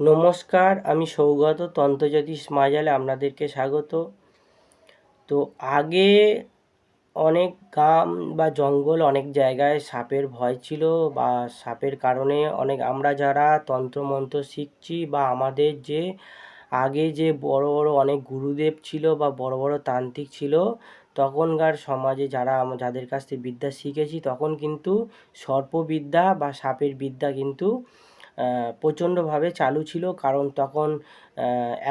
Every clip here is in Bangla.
নমস্কার, আমি সৌগত তন্ত্রজ্যোতিষ মাজালে আপনাদেরকে স্বাগত। তো আগে অনেক গ্রাম বা জঙ্গল অনেক জায়গায় সাপের ভয় ছিল বা সাপের কারণে অনেক আমরা যারা তন্ত্রমন্ত্র শিখছি বা আমাদের যে আগে যে বড় বড় অনেক গুরুদেব ছিল বা বড় বড় তান্ত্রিক ছিল, তখনকার সমাজে যারা যাদের কাছ থেকে বিদ্যা শিখেছি, তখন কিন্তু সর্পবিদ্যা বা সাপের বিদ্যা কিন্তু প্রচণ্ডভাবে চালু ছিল কারণ তখন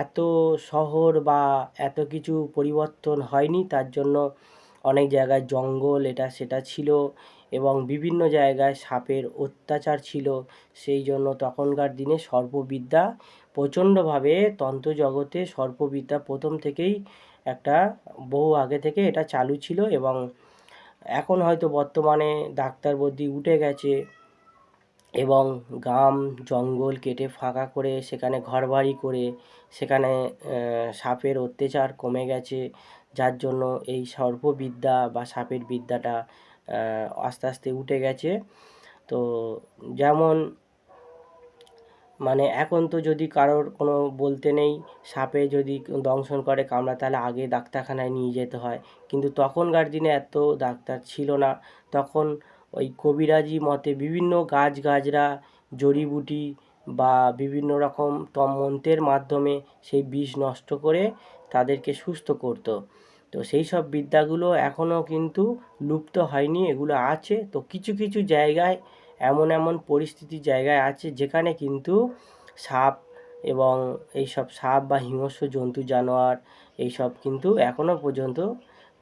এত শহর বা এত কিছু পরিবর্তন হয়নি, তার জন্য অনেক জায়গায় জঙ্গল এটা সেটা ছিল এবং বিভিন্ন জায়গায় সাপের অত্যাচার ছিল। সেই জন্য তখনকার দিনে সর্পবিদ্যা প্রচণ্ডভাবে তন্ত্রজগতে সর্পবিদ্যা প্রথম থেকেই একটা বহু আগে থেকে এটা চালু ছিল এবং এখন হয়তো বর্তমানে ডাক্তার বদ্যি উঠে গেছে। এবং গ্রাম, জঙ্গল কেটে ফাঁকা করে সেখানে ঘরবাড়ি করে সেখানে সাপের অত্যাচার কমে গেছে, যার জন্য এই সর্পবিদ্যা বা সাপের বিদ্যাটা আস্তে আস্তে উঠে গেছে। তো যেমন মানে এখন তো যদি কারোর কোনো বলতে নেই, সাপে যদি দংশন করে কামড়া তাহলে আগে ডাক্তারখানায় নিয়ে যেতে হয়। কিন্তু তখনকার দিনে এত ডাক্তার ছিল না। তখন ওই কবিরাজি মতে বিভিন্ন গাছ গাছরা, জড়িবুটি বা বিভিন্ন রকম মন্ত্রের মাধ্যমে সেই বিষ নষ্ট করে তাদেরকে সুস্থ করতো। তো সেই সব বিদ্যাগুলো এখনও কিন্তু লুপ্ত হয়নি, এগুলো আছে। তো কিছু কিছু জায়গায়, এমন এমন পরিস্থিতি জায়গায় আছে যেখানে কিন্তু সাপ এবং এইসব সাপ বা হিংস্র জন্তু, জানোয়ার এইসব কিন্তু এখনও পর্যন্ত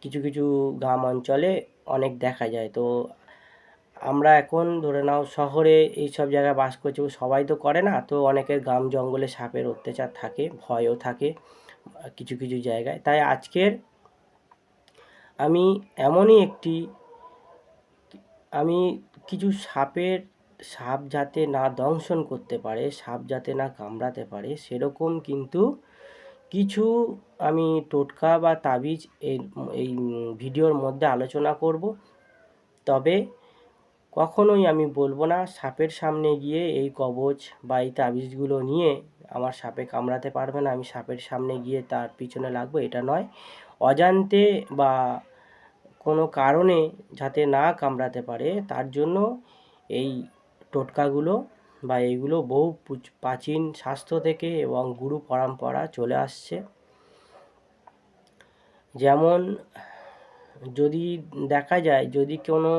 কিছু কিছু গ্রাম অঞ্চলে অনেক দেখা যায়। তো আমরা এখন ধরে নাও শহরে এই সব জায়গায় বাস করছি সবাই তো করে না, তো অনেকের গ্রাম জঙ্গলে সাপের অত্যাচার থাকে, ভয়ও থাকে কিছু কিছু জায়গায়। তাই আজকের আমি এমনই একটি, আমি কিছু সাপের, সাপ যাতে না দংশন করতে পারে, সাপ যাতে না কামড়াতে পারে, সেরকম কিন্তু কিছু আমি টোটকা বা তাবিজ এই এই ভিডিওর মধ্যে আলোচনা করব। তবে কখনোই আমি বলব না, সাপের সামনে গিয়ে এই কবচ বা এই তাবিজগুলো নিয়ে আমার সাপে কামড়াতে পারবে না, আমি সাপের সামনে গিয়ে তার পিছনে লাগবো, এটা নয়। অজান্তে বা কোনো কারণে যাতে না কামড়াতে পারে, তার জন্য এই টোটকাগুলো বা এইগুলো বহু প্রাচীন স্বাস্থ্য থেকে এবং গুরু পরম্পরা চলে আসছে। যেমন যদি দেখা যায়, যদি কোনো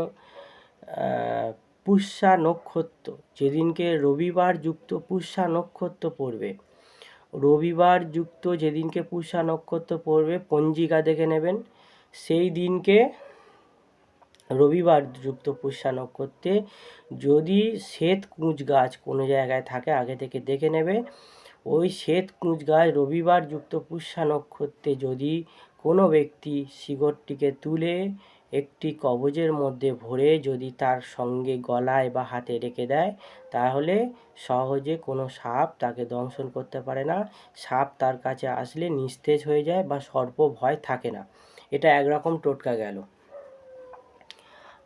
পুষ্যা নক্ষত্র। যেদিনকে রবিবার যুক্ত পুষ্যা নক্ষত্র পড়বে, রবিবার যুক্ত যেদিনকে পুষ্যা নক্ষত্র পড়বে, পঞ্জিকা দেখে নেবেন। সেই দিনকে রবিবার যুক্ত পুষ্যা নক্ষত্রে যদি শ্বেত কুঁচ গাছ কোনো জায়গায় থাকে, আগে থেকে দেখে নেবে। ওই শ্বেত কুঁচ গাছ রবিবার যুক্ত পুষ্যা নক্ষত্রে যদি কোনো ব্যক্তি শিকড়টিকে তুলে একটি কবজের মধ্যে ভরে যদি তার সঙ্গে গলায় বা হাতে রেখে দেয়, তাহলে সহজে কোনো সাপ তাকে দংশন করতে পারে না। সাপ তার কাছে আসলে নিস্তেজ হয়ে যায় বা সর্প ভয় থাকে না। এটা একরকম টোটকা গেল।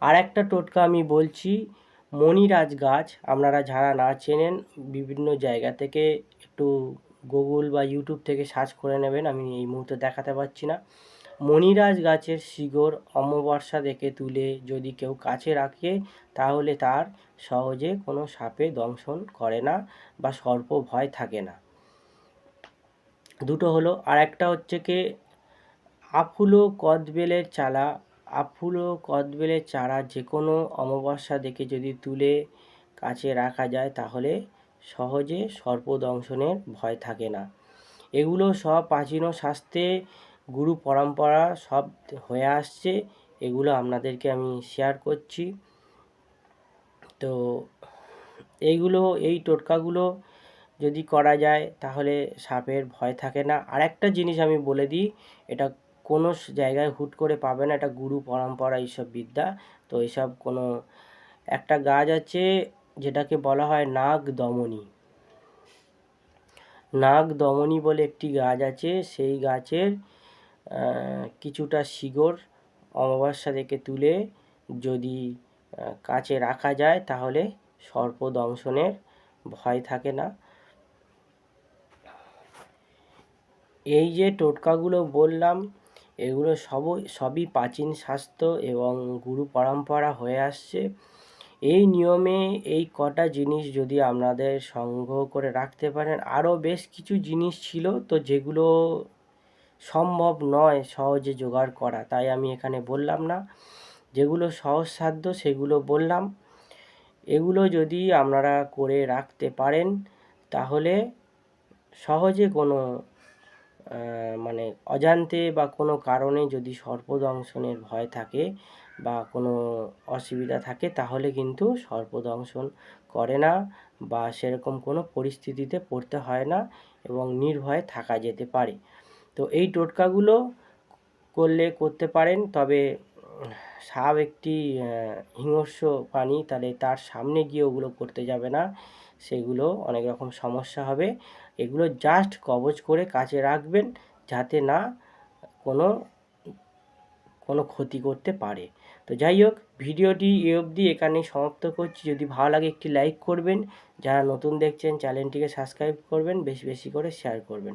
আর একটা টোটকা আমি বলছি, মণিরাজ গাছ। আপনারা যারা না চেনেন, বিভিন্ন জায়গা থেকে একটু গুগল বা ইউটিউব থেকে সার্চ করে নেবেন। আমি এই মুহূর্তে দেখাতে পারছি না। মণিরাজ গাছের শিকড় অমাবস্যা দেখে তুলে যদি কেউ কাছে রাখে, তাহলে তার সহজে কোনো সাপে দংশন করে না বা সর্প ভয় থাকে না। দুটো হলো, আর একটা হচ্ছে কি, আফুলো কদবেলের চালা আফুলো কদবেলের চারা যে কোনো অমাবস্যা দেখে যদি তুলে কাছে রাখা যায়, তাহলে সহজে সর্পদংশনের ভয় থাকে না। এগুলো সব প্রাচীন শাস্ত্রে গুরু পরম্পরা সব হয়ে আসছে, এগুলো আপনাদেরকে আমি শেয়ার করছি। তো এইগুলো, এই টোটকাগুলো যদি করা যায় তাহলে সাপের ভয় থাকে না। আর একটা জিনিস আমি বলে দিই, এটা কোনো জায়গায় হুট করে পাবে না, এটা গুরু পরম্পরা, এইসব বিদ্যা। তো এইসব কোনো, একটা গাছ আছে যেটাকে বলা হয় নাগ দমনী নাগ দমনী বলে একটি গাছ আছে, সেই গাছের কিছুটা শিকড় অমাবস্যা থেকে তুলে যদি কাছে রাখা যায় তাহলে সর্প দংশনের ভয় থাকে না। এই যে টোটকাগুলো বললাম, এগুলো সব সবই প্রাচীন শাস্ত্র এবং গুরু পরম্পরা হয়ে আসছে। এই নিয়মে এই কটা জিনিস যদি আপনাদের সংগ্রহ করে রাখতে পারেন, আরও বেশ কিছু জিনিস ছিল তো যেগুলো সম্ভব নয় সহজে জোগাড় করা। তাই আমি এখানে বললাম না। যেগুলো সহজসাধ্য সেগুলো বললাম। এগুলো যদি আপনারা করে রাখতে পারেন, তাহলে সহজে কোনো মানে অজান্তে বা কোনো কারণে যদি সর্পদংশনের ভয় থাকে বা কোনো অসুবিধা থাকে, তাহলে কিন্তু সর্পদংশন করে না বা সেরকম কোনো পরিস্থিতিতে পড়তে হয় না এবং নির্ভয়ে থাকা যেতে পারে। তো এই টোটকাগুলো করলে, করতে পারেন। তবে, সাপ একটি হিংস্র প্রাণী, তাহলে তার সামনে গিয়ে ওগুলো করতে যাবে না। সেগুলো অনেক রকম সমস্যা হবে। এগুলো জাস্ট কবজ করে কাছে রাখবেন, যাতে না কোনো কোনো ক্ষতি করতে পারে। তো যাই হোক, ভিডিওটি এ অবধি এখানেই সমাপ্ত করছি। যদি ভালো লাগে একটি লাইক করবেন। যারা নতুন দেখছেন, চ্যানেলটিকে সাবস্ক্রাইব করবেন, বেশি বেশি করে শেয়ার করবেন।